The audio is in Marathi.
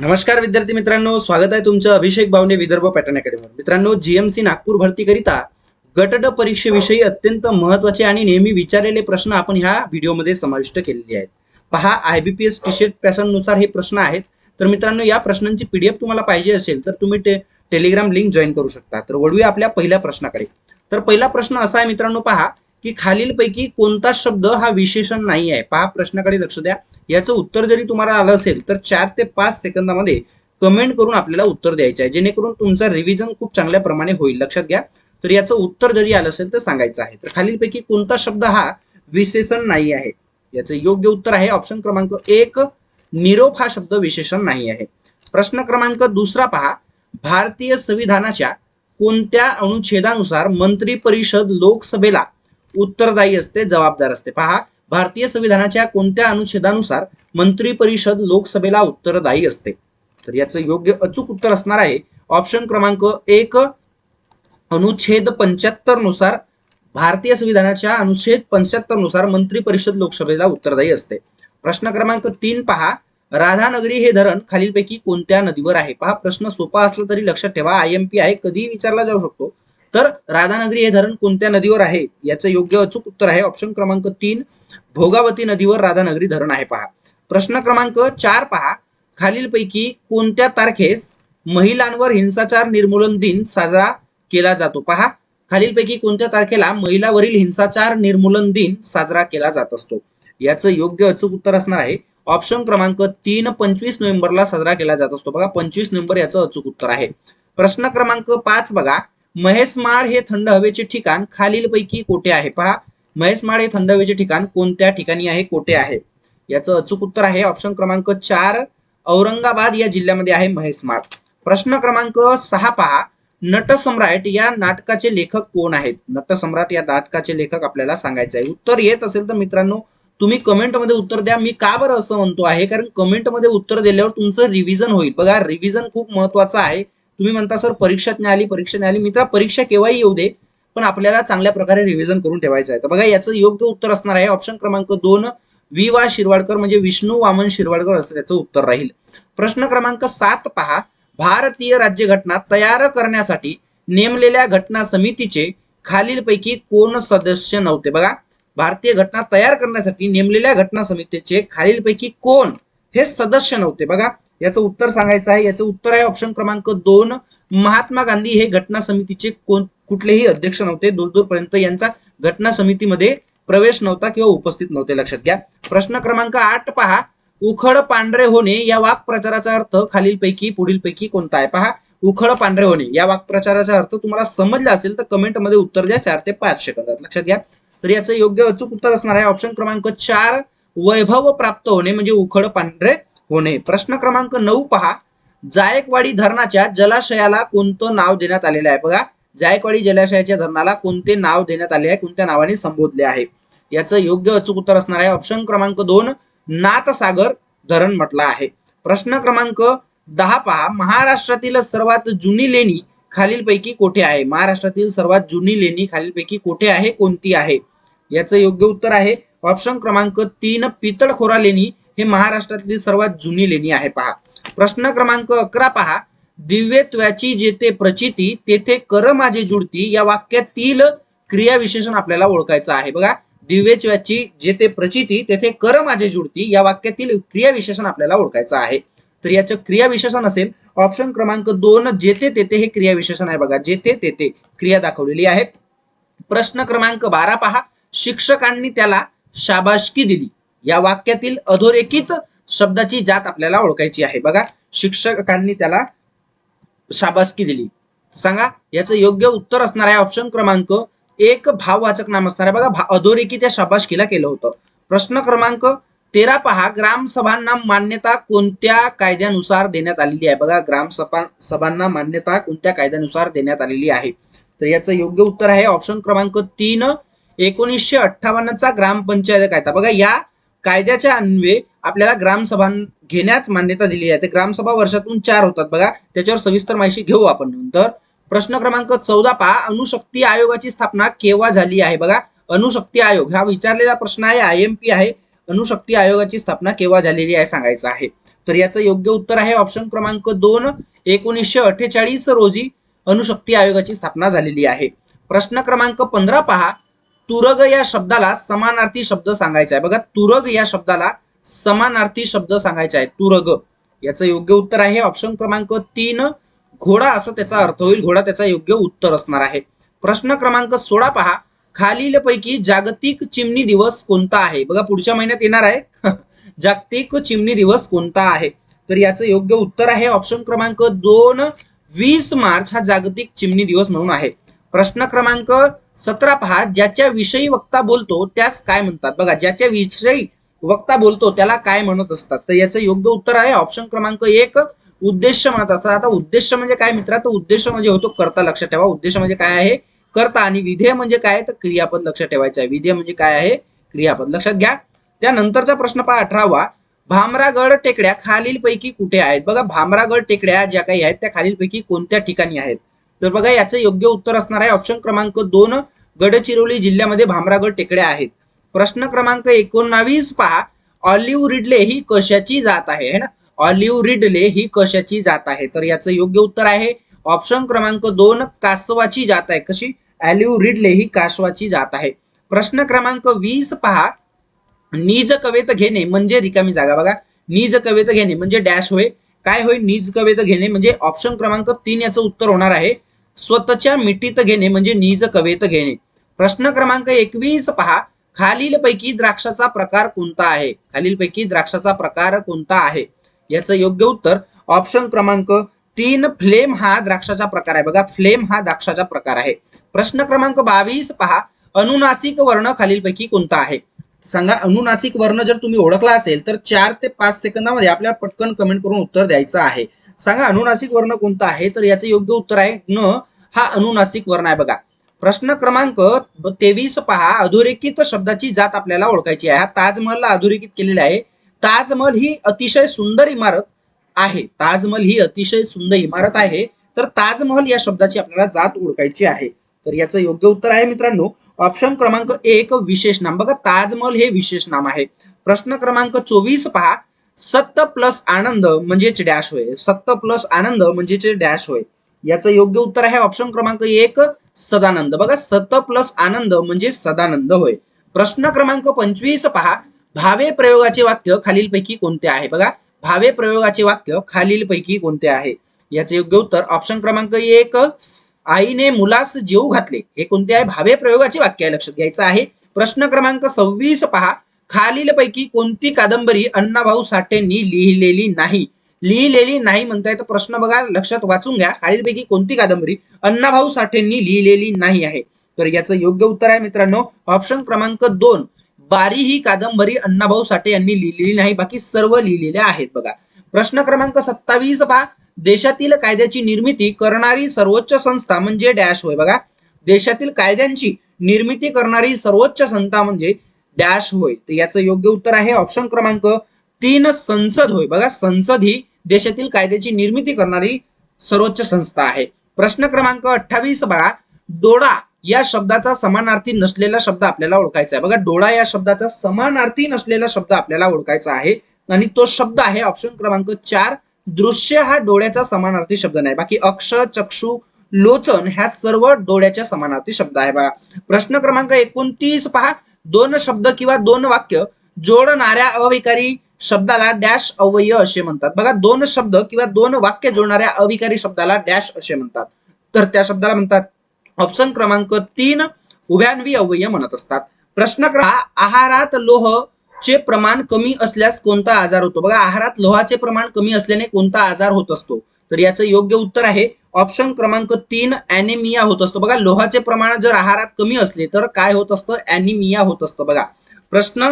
नमस्कार विद्यार्थी मित्रांनो स्वागत आहे तुमचं अभिषेक भावने विदर्भ पॅटर्न अकॅडमीवर. मित्रांनो जीएमसी नागपूर भरतीकरिता गटड परीक्षेविषयी अत्यंत महत्त्वाचे आणि नेहमी विचारलेले प्रश्न आपण ह्या व्हिडिओमध्ये समाविष्ट केलेले आहेत. पहा आयबीपीएस टी शर्ट पॅसननुसार हे प्रश्न आहेत. तर मित्रांनो या प्रश्नांची पीडीएफ तुम्हाला पाहिजे असेल तर तुम्ही टे टेलिग्राम लिंक जॉईन करू शकता. तर वळूया आपल्या पहिल्या प्रश्नाकडे. तर पहिला प्रश्न असा आहे मित्रांनो पहा. की खालीलपैकी कोणता शब्द हा विशेषण नाही आहे पहा प्रश्नाकडे लक्ष द्या. याचं उत्तर जरी तुम्हाला आलं असेल तर चार ते पाच सेकंदामध्ये कमेंट करून आपल्याला उत्तर द्यायचं आहे. जेणेकरून तुमचं रिव्हिजन खूप चांगल्या प्रमाणे होईल. लक्षात घ्या. तर याचं उत्तर जरी आलं असेल तर सांगायचं आहे. तर खालीलपैकी कोणता शब्द हा विशेषण नाही आहे? याचं योग्य उत्तर आहे ऑप्शन क्रमांक एक. निरोप हा शब्द विशेषण नाही आहे. प्रश्न क्रमांक दुसरा पहा. भारतीय संविधानाच्या कोणत्या अनुच्छेदानुसार मंत्री परिषद लोकसभेला उत्तरदायी असते जबाबदार असते. पहा भारतीय संविधानाच्या कोणत्या अनुच्छेदानुसार मंत्री परिषद लोकसभेला उत्तरदायी असते? तर याचं योग्य अचूक उत्तर असणार आहे. ऑप्शन क्रमांक एक अनुच्छेद पंच्याहत्तरनुसार भारतीय संविधानाच्या अनुच्छेद पंच्याहत्तरनुसार मंत्री परिषद लोकसभेला उत्तरदायी असते. प्रश्न क्रमांक तीन पहा राधानगरी हे धरण खालीलपैकी कोणत्या नदीवर आहे? पहा प्रश्न सोपा असला तरी लक्षात ठेवा. आय एम पी आहे कधीही विचारला जाऊ शकतो. तर राधानगरी हे धरण कोणत्या नदीवर आहे? याचं योग्य अचूक उत्तर आहे ऑप्शन क्रमांक तीन भोगावती नदीवर राधानगरी धरण आहे. पहा. प्रश्न क्रमांक चार पहा. खालीलपैकी कोणत्या तारखेस महिलांवर हिंसाचार निर्मूलन दिन साजरा केला जातो? पहा. खालीलपैकी कोणत्या तारखेला महिलावरील हिंसाचार निर्मूलन दिन साजरा केला जात असतो? याचं योग्य अचूक उत्तर असणार आहे. ऑप्शन क्रमांक तीन पंचवीस नोव्हेंबरला साजरा केला जात असतो. बघा पंचवीस नोव्हेंबर याचं अचूक उत्तर आहे. प्रश्न क्रमांक पाच बघा. महेशमाळ हे थंड हवेचे ठिकाण खालीलपैकी कोठे आहे? पहा. महेशमाळ हे थंड हवेचे ठिकाण कोणत्या ठिकाणी आहे? कोठे आहे? याचं अचूक उत्तर आहे ऑप्शन क्रमांक चार. औरंगाबाद या जिल्ह्यामध्ये आहे महेशमाळ प्रश्न क्रमांक सहा पहा. नटसम्राट या नाटकाचे लेखक कोण आहेत? नटसम्राट या नाटकाचे लेखक आपल्याला सांगायचं आहे. उत्तर येत असेल तर मित्रांनो तुम्ही कमेंटमध्ये उत्तर द्या. मी का बरं असं म्हणतो आहे? कारण कमेंटमध्ये उत्तर दिल्यावर तुमचं रिव्हिजन होईल. बघा रिव्हिजन खूप महत्वाचं आहे. तुम्ही म्हणता सर परीक्षात नाही आली परीक्षा नाही आली. मित्रा परीक्षा केव्हाही येऊ दे पण आपल्याला चांगल्या प्रकारे रिव्हिजन करून ठेवायचं आहे. तर बघा याचं योग्य उत्तर असणार आहे. ऑप्शन क्रमांक दोन वि वा शिरवाडकर म्हणजे विष्णू वामन शिरवाडकर असं त्याचं उत्तर राहील. प्रश्न क्रमांक सात पहा. भारतीय राज्यघटना तयार करण्यासाठी नेमलेल्या घटना समितीचे खालीलपैकी कोण सदस्य नव्हते? बघा भारतीय घटना तयार करण्यासाठी नेमलेल्या घटना समितीचे खालीलपैकी कोण हे सदस्य नव्हते? बघा याचं उत्तर सांगायचं आहे. याचं उत्तर आहे ऑप्शन क्रमांक दोन. महात्मा गांधी हे घटना समितीचे कोण कुठलेही अध्यक्ष नव्हते. दूर दूरपर्यंत यांचा घटना समितीमध्ये प्रवेश नव्हता किंवा उपस्थित नव्हते. लक्षात घ्या. प्रश्न क्रमांक आठ पहा. उखड पांढरे होणे या वाक्प्रचाराचा अर्थ खालीलपैकी पुढीलपैकी कोणता आहे? पहा. उखड पांढरे होणे या वाक्प्रचाराचा अर्थ तुम्हाला समजला असेल तर कमेंटमध्ये उत्तर द्या. चार ते पाच सेकंदात. लक्षात घ्या. तर याचं योग्य अचूक उत्तर असणार आहे. ऑप्शन क्रमांक चार. वैभव प्राप्त होणे म्हणजे उखड पांढरे होणे प्रश्न क्रमांक नऊ पहा. जायकवाडी धरणाच्या जलाशयाला कोणतं नाव देण्यात आलेलं आहे? बघा जायकवाडी जलाशयाच्या धरणाला कोणते नाव देण्यात आले आहे? कोणत्या नावाने संबोधले आहे? याचं योग्य अचूक उत्तर असणार आहे. ऑप्शन क्रमांक दोन नाथसागर धरण म्हटलं आहे. प्रश्न क्रमांक दहा पहा. महाराष्ट्रातील सर्वात जुनी लेणी खालीलपैकी कोठे आहे? महाराष्ट्रातील सर्वात जुनी लेणी खालीलपैकी कोठे आहे? कोणती आहे? याचं योग्य उत्तर आहे. ऑप्शन क्रमांक तीन पितळखोरा लेणी हे महाराष्ट्रातली सर्वात जुनी लेणी आहे पहा. प्रश्न क्रमांक अकरा पहा. दिव्यत्वाची जेथे प्रचिती तेथे कर माझे जुडती या वाक्यातील क्रियाविशेषण आपल्याला ओळखायचं आहे. बघा दिव्यत्वाची जेथे प्रचिती तेथे कर माझे जुडती या वाक्यातील क्रियाविशेषण आपल्याला ओळखायचं आहे. तर याचं क्रियाविशेषण असेल ऑप्शन क्रमांक दोन जेथे तेथे हे क्रियाविशेषण आहे बघा. जेथे तेथे क्रिया दाखवलेली आहे. प्रश्न क्रमांक बारा पहा. शिक्षकांनी त्याला शाबाशकी दिली. या वाक्यातील अधोरेखित शब्दाची जात आपल्याला ओळखायची आहे. बघा शिक्षकांनी त्याला शाबासकी दिली. सांगा याचं योग्य उत्तर असणार आहे ऑप्शन क्रमांक एक भाववाचक नाम असणार आहे. बघा अधोरेखित या शाबासकीला केलं होतं. प्रश्न क्रमांक तेरा पहा. ग्रामसभांना मान्यता कोणत्या कायद्यानुसार देण्यात आलेली आहे? बघा ग्रामसभा सभांना मान्यता कोणत्या कायद्यानुसार देण्यात आलेली आहे? तर याचं योग्य उत्तर आहे ऑप्शन क्रमांक तीन एकोणीसशे अठ्ठावन्नचा ग्रामपंचायत कायदा. बघा या कायद्याच्या अन्वये आपल्याला ग्रामसभा घेण्यात मान्यता दिली आहे. ते ग्रामसभा वर्षातून चार होतात बघा. त्याच्यावर सविस्तर माहिती घेऊ आपण नंतर. प्रश्न क्रमांक चौदा पहा. अणुशक्ती आयोगाची स्थापना केव्हा झाली आहे बघा? अणुशक्ती आयोग. हा विचारलेला प्रश्न आहे. आय एम पी आहे. अणुशक्ती आयोगाची स्थापना केव्हा झालेली आहे सांगायचं आहे. तर याचं योग्य उत्तर आहे ऑप्शन क्रमांक दोन. एकोणीसशे अठ्ठेचाळीस रोजी अणुशक्ती आयोगाची स्थापना झालेली आहे. प्रश्न क्रमांक पंधरा पहा. तुरग या शब्दाला समानार्थी शब्द सांगायचा आहे. बघा तुरग या शब्दाला समानार्थी शब्द सांगायचा आहे. तुरग. याचं योग्य उत्तर आहे. ऑप्शन क्रमांक तीन घोडा असं त्याचा अर्थ होईल. घोडा त्याचा योग्य उत्तर असणार आहे. प्रश्न क्रमांक सोळा पहा. खालीलपैकी जागतिक चिमणी दिवस कोणता आहे? बघा पुढच्या महिन्यात येणार आहे. जागतिक चिमणी दिवस कोणता आहे? तर याचं योग्य उत्तर आहे. ऑप्शन क्रमांक दोन वीस मार्च हा जागतिक चिमणी दिवस म्हणून आहे. प्रश्न क्रमांक सतरा पहा. ज्याच्या विषयी वक्ता बोलतो त्यास काय म्हणतात? बघा ज्याच्या विषयी वक्ता बोलतो त्याला काय म्हणत असतात? तर याचं योग्य उत्तर आहे. ऑप्शन क्रमांक एक उद्देश महत्त्वाचा आता उद्देश म्हणजे काय मित्रा तर उद्देश म्हणजे होतो करता लक्षात ठेवा. उद्देश म्हणजे काय आहे? करता. आणि विधेय म्हणजे काय? तर क्रियापद लक्षात ठेवायचं आहे. विधेय म्हणजे काय आहे? क्रियापद. लक्षात घ्या. त्यानंतरचा प्रश्न पहा अठरावा. भामरागड टेकड्या खालीलपैकी कुठे आहेत? बघा भामरागड टेकड्या ज्या काही आहेत त्या खालीलपैकी कोणत्या ठिकाणी आहेत? तर बघा याचं योग्य उत्तर असणार आहे ऑप्शन क्रमांक दोन गडचिरोली जिल्ह्यामध्ये भामरागड टेकड्या आहेत. प्रश्न क्रमांक एकोणावीस पहा ऑलिव्ह रिडले ही कशाची जात आहे? ना? ऑलिव्ह रिडले ही कशाची जात आहे? तर याचं योग्य उत्तर आहे ऑप्शन क्रमांक दोन कासवाची जात आहे. कशी? ऑलिव्ह रिडले ही कासवाची जात आहे. प्रश्न क्रमांक वीस पहा नीज कवेत घेणे म्हणजे रिकामी जागा. बघा नीज कवेत घेणे म्हणजे डॅश होय. काय होय? नीज कवेत घेणे म्हणजे ऑप्शन क्रमांक तीन याचं उत्तर होणार आहे. स्वतःच्या मिठीत घेणे म्हणजे नीज कवेत घेणे. प्रश्न क्रमांक एकवीस पहा. खालीलपैकी द्राक्षाचा प्रकार कोणता आहे? खालीलपैकी द्राक्षाचा प्रकार कोणता आहे? याचं योग्य उत्तर ऑप्शन क्रमांक तीन फ्लेम हा द्राक्षाचा प्रकार आहे. बघा फ्लेम हा द्राक्षाचा प्रकार आहे. प्रश्न क्रमांक बावीस पहा. अनुनासिक वर्ण खालीलपैकी कोणता आहे? सांगा अनुनासिक वर्ण जर तुम्ही ओळखला असेल तर चार ते पाच सेकंदामध्ये आपल्याला पटकन कमेंट करून उत्तर द्यायचं आहे. सांगा अनुनासिक वर्ण कोणता आहे? तर याचं योग्य उत्तर आहे न. हा अनुनासिक वर्ण आहे बघा. प्रश्न क्रमांक तेवीस पहा. अधोरेखित शब्दाची जात आपल्याला ओळखायची आहे. हा ताजमहलला अधोरेखित केलेला आहे. ताजमहल ही अतिशय सुंदर इमारत आहे. ताजमहल ही अतिशय सुंदर इमारत आहे. तर ताजमहल या शब्दाची आपल्याला जात ओळखायची आहे. तर याचं योग्य उत्तर आहे मित्रांनो. ऑप्शन क्रमांक एक विशेष नाम. बघा ताजमहल हे विशेष नाम आहे. प्रश्न क्रमांक चोवीस पहा. सत्त प्लस आनंद म्हणजेच डॅश होय. सत्त प्लस आनंद म्हणजेच डॅश होय. याचं योग्य उत्तर आहे ऑप्शन क्रमांक एक सदानंद. बघा सत प्लस आनंद म्हणजे सदानंद होय. प्रश्न क्रमांक पंचवीस पहा. भावे प्रयोगाचे वाक्य खालीलपैकी कोणते आहे? बघा भावे प्रयोगाचे वाक्य खालीलपैकी कोणते आहे? याचे योग्य उत्तर ऑप्शन क्रमांक एक आईने मुलास जीव घातले. हे कोणते आहे? भावे प्रयोगाचे वाक्य आहे लक्षात घ्यायचं आहे. प्रश्न क्रमांक सव्वीस पहा. खालीलपैकी कोणती कादंबरी अण्णाभाऊ साठेंनी लिहिलेली नाही? लिहिलेली नाही म्हणताय तर प्रश्न बघा लक्षात वाचून घ्या. खालीलपैकी कोणती कादंबरी अण्णाभाऊ साठेंनी लिहिलेली नाही आहे? तर याचं योग्य उत्तर आहे मित्रांनो ऑप्शन क्रमांक दोन. बारी ही कादंबरी अण्णाभाऊ साठे यांनी लिहिलेली नाही बाकी सर्व लिहिलेल्या आहेत बघा. प्रश्न क्रमांक सत्तावीस पहा. देशातील कायद्याची निर्मिती करणारी सर्वोच्च संस्था म्हणजे डॅश होय बघा. देशातील कायद्यांची निर्मिती करणारी सर्वोच्च संस्था म्हणजे डॅश होय. तर याचं योग्य उत्तर आहे ऑप्शन क्रमांक तीन संसद होय. बघा संसद ही देशातील कायद्याची निर्मिती करणारी सर्वोच्च संस्था आहे. प्रश्न क्रमांक अठ्ठावीस बघा. डोळा या शब्दाचा समानार्थी नसलेला शब्द आपल्याला ओळखायचा आहे. बघा डोळा या शब्दाचा समानार्थी नसलेला शब्द आपल्याला ओळखायचा आहे. आणि तो शब्द आहे ऑप्शन क्रमांक चार दृश्य हा डोळ्याचा समानार्थी शब्द नाही. बाकी अक्ष चक्षु लोचन ह्या सर्व डोळ्याच्या समानार्थी शब्द आहे बघा. प्रश्न क्रमांक एकोणतीस पहा. दोन शब्द किंवा दोन वाक्य जोडणाऱ्या अविकारी शब्दाला डॅश अवयय असे म्हणतात. बघा दोन शब्द किंवा दोन वाक्य जोडणाऱ्या अविकारी शब्दाला डॅश असे म्हणतात. तर त्या शब्दाला म्हणतात ऑप्शन क्रमांक तीन उभ्यान्वी अवयय म्हणत असतात. प्रश्न क्रमांक आहारात लोह चे प्रमाण कमी असल्यास कोणता आजार होतो? बघा आहारात लोहाचे प्रमाण कमी असल्याने कोणता आजार होत असतो? तर याचं योग्य उत्तर आहे ऑप्शन क्रमांक तीन अॅनिमिया होत असतो. बघा लोहाचे प्रमाण जर आहारात कमी असले तर काय होत असतं? अॅनिमिया होत असतं. बघा प्रश्न